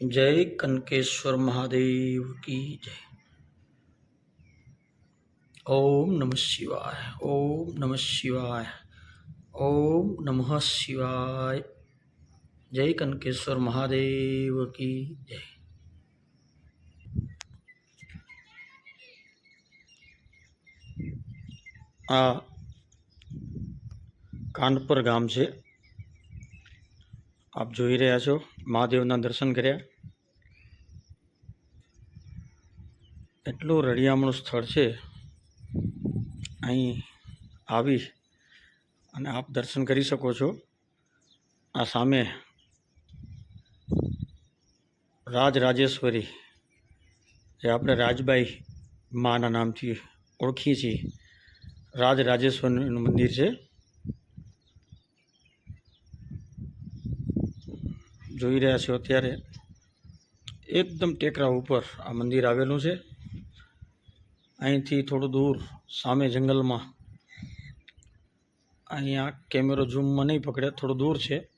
જય કનકેશ્વર મહાદેવ કી જય ઓમ નમઃ શિવાય ઓમ નમઃ શિવાય ઓમ નમઃ શિવાય જય કનકેશ્વર મહાદેવ કી જય આ કાનપર ગામ છે આપ જોઈ રહ્યા છો મહાદેવના દર્શન કર્યા. એટલું રળિયામણું સ્થળ છે. અહીં આવી અને આપ દર્શન કરી શકો છો. આ સામે રાજ રાજેશ્વરી જે આપણે રાજબાઈ માના નામથી ઓળખીએ છીએ. રાજ રાજેશ્વરીનું મંદિર છે. જોઈ રહ્યા છો અત્યારે, એકદમ ટેકરા ઉપર આ મંદિર આવેલું છે. અહીંથી થોડું દૂર, સામે જંગલમાં. અહીંયા કેમેરો ઝૂમમાં નહીં પકડે, થોડું દૂર છે.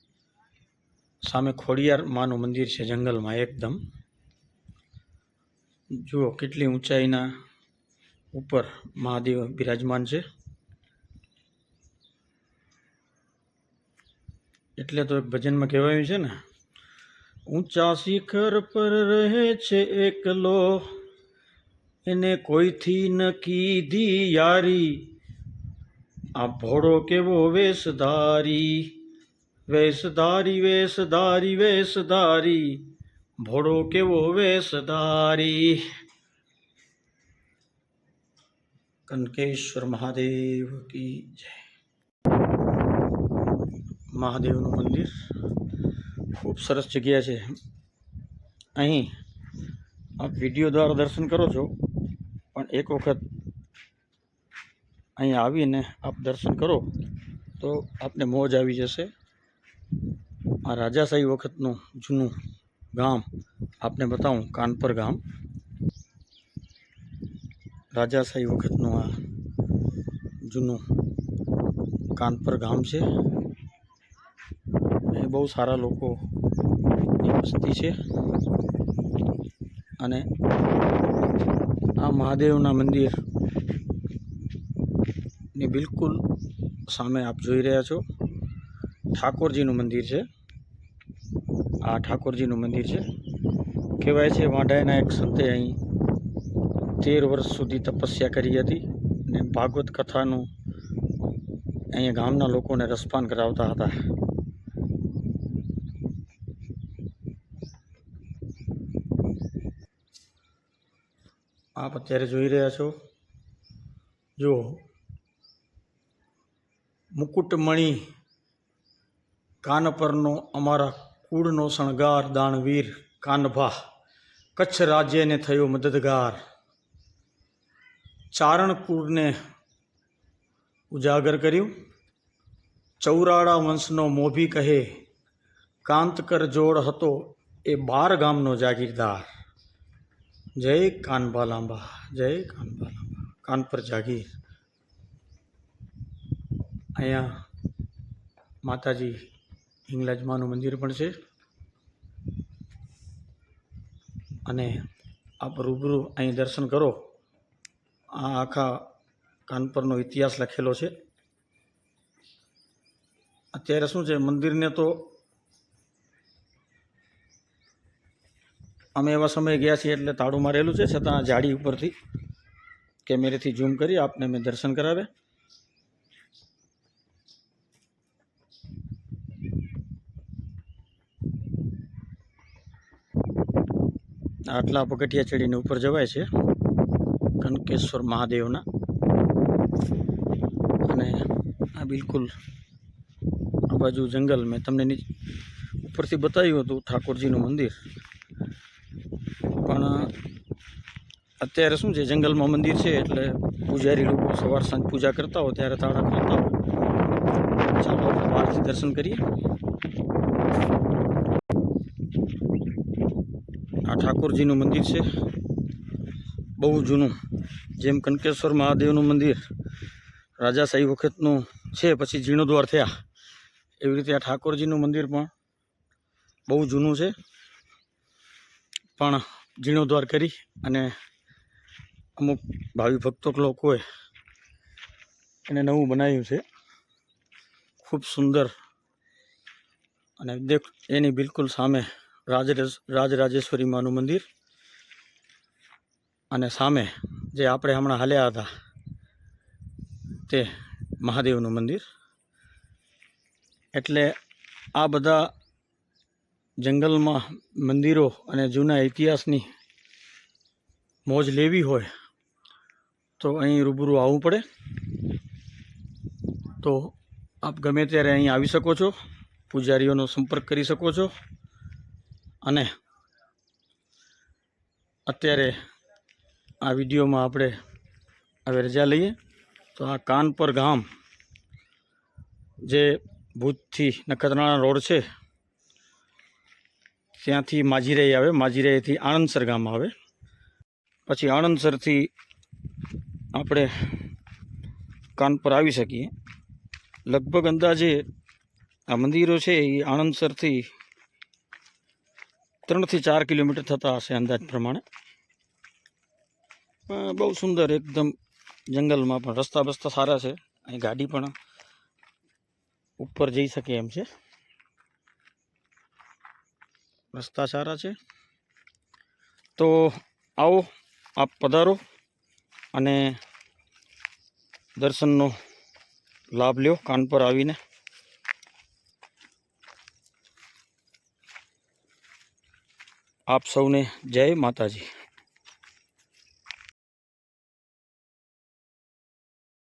સામે ખોડિયાર માનું મંદિર છે જંગલમાં એકદમ. જુઓ કેટલી ઊંચાઈના ઉપર મહાદેવ બિરાજમાન છે. એટલે તો એક ભજનમાં કહેવાયું છે ને ઊંચા શિખર પર રહે છે એકલો. એને કોઈથી ન કીધી યારી. આ ભોળો કેવો વેશધારી? વેશધારી વેશધારી વેશધારી. ભોળો કેવો વેશધારી? કનકેશ્વર મહાદેવ કી જય. મહાદેવનું મંદિર. ખૂબ સરસ જગ્યા છે. અહીં આપ વીડિયો દ્વારા દર્શન કરો છો, પણ એક વખત અહીં આવીને આપ દર્શન કરો તો આપને મોજ આવી જશે. આ રાજાશાહી વખતનું જૂનું ગામ આપને બતાવું, કાનપર ગામ. રાજાશાહી વખતનું આ જૂનું કાનપર ગામ છે. એ બહુ સારા લોકો વસ્તી છે. અને આ મહાદેવના મંદિરની બિલકુલ સામે આપ જોઈ રહ્યા છો. ઠાકોરજીનું મંદિર છે. આ ઠાકોરજીનું મંદિર છે. કહેવાય છે વાંઢાયના એક સંતે અહીં તેર વર્ષ સુધી તપસ્યા કરી હતી અને ભાગવત કથાનું અહીંયા ગામના લોકોને રસપાન કરાવતા હતા. આપ અત્યારે જોઈ રહ્યા છો. જુઓ. મુકુટમણી કાન પરનો અમારા કુળનો શણગાર દાણવીર કાનભા, કચ્છ રાજ્યને થયો મદદગાર. ચારણકુળને ઉજાગર કર્યું. ચૌરાળા વંશનો મોભી કહે, કાંતકર જોડ હતો એ બાર ગામનો જાગીરદાર. જય કાનબા લાંબા જય કાનબા લાંબા કાનપર જાગીર. અહીંયા માતાજી હિંગલાજમાનું મંદિર પણ છે. અને આપ રૂબરૂ અહીં દર્શન કરો. આ આખા કાનપરનો ઇતિહાસ લખેલો છે. અત્યારે શું છે, મંદિરને તો અમે એવા સમયે ગયા છીએ એટલે તાળું મારેલું છે, છતાં જાડી ઉપરથી કેમેરેથી ઝૂમ કરી આપને મેં દર્શન કરાવ્યા. આટલા પગથિયા ચડીને ઉપર જવાય છે, કનકેશ્વર મહાદેવના. અને આ બિલકુલ આ બાજુ જંગલ મેં તમને ઉપરથી બતાવ્યું હતું, ઠાકોરજીનું મંદિર પણ અત્યારે શું છે, જંગલમાં મંદિર છે એટલે પૂજારી લોકો સવાર સાંજ પૂજા કરતા હોય ત્યારે તાળા ખોલતા હોય. ચાલો બહારથી દર્શન કરીએ. આ ઠાકોરજીનું મંદિર છે. બહુ જૂનું. જેમ કનકેશ્વર મહાદેવનું મંદિર રાજાશાહી વખતનું છે, પછી જીર્ણોદ્વાર થયા. એવી રીતે આ ઠાકોરજીનું મંદિર પણ બહુ જૂનું છે. પણ જીર્ણોદ્વાર કરી અને અમુક ભાવિ ભક્તો લોકોએ એને નવું બનાવ્યું છે. ખૂબ સુંદર અને દેખ, એની બિલકુલ સામે રાજ રાજરાજેશ્વરી માનું મંદિર અને સામે જે આપણે હમણાં હાલ્યા હતા તે મહાદેવનું મંદિર. એટલે આ બધા જંગલમાં મંદિરો અને જૂના ઇતિહાસની મોજ લેવી હોય તો અહીં રૂબરૂ આવવું પડે. તો આપ ગમે ત્યારે અહીં આવી શકો છો, પૂજારીઓનો સંપર્ક કરી શકો છો. અને અત્યારે આ વિડીયોમાં આપણે હવે રજા લઈએ. તો આ કાનપર ગામ જે ભૂતથી નખત્રાણા રોડ છે, ત્યાંથી માજીરાઈ આવે. માજીરાઈથી આણંદસર ગામ આવે. પછી આણંદસરથી આપણે કાનપર આવી શકીએ. લગભગ અંદાજે આ મંદિરો છે એ આણંદસરથી ત્રણથી ચાર કિલોમીટર થતા હશે અંદાજ પ્રમાણે. બહુ સુંદર એકદમ જંગલમાં પણ રસ્તા બસ્તા સારા છે. અહીં ગાડી પણ ઉપર જઈ શકે એમ છે. રસ્તા સારા છે. તો આવો, આપ પધારો. અને દર્શનનો લાભ લ્યો કાનપુર આવીને. આપ સૌને જય માતાજી.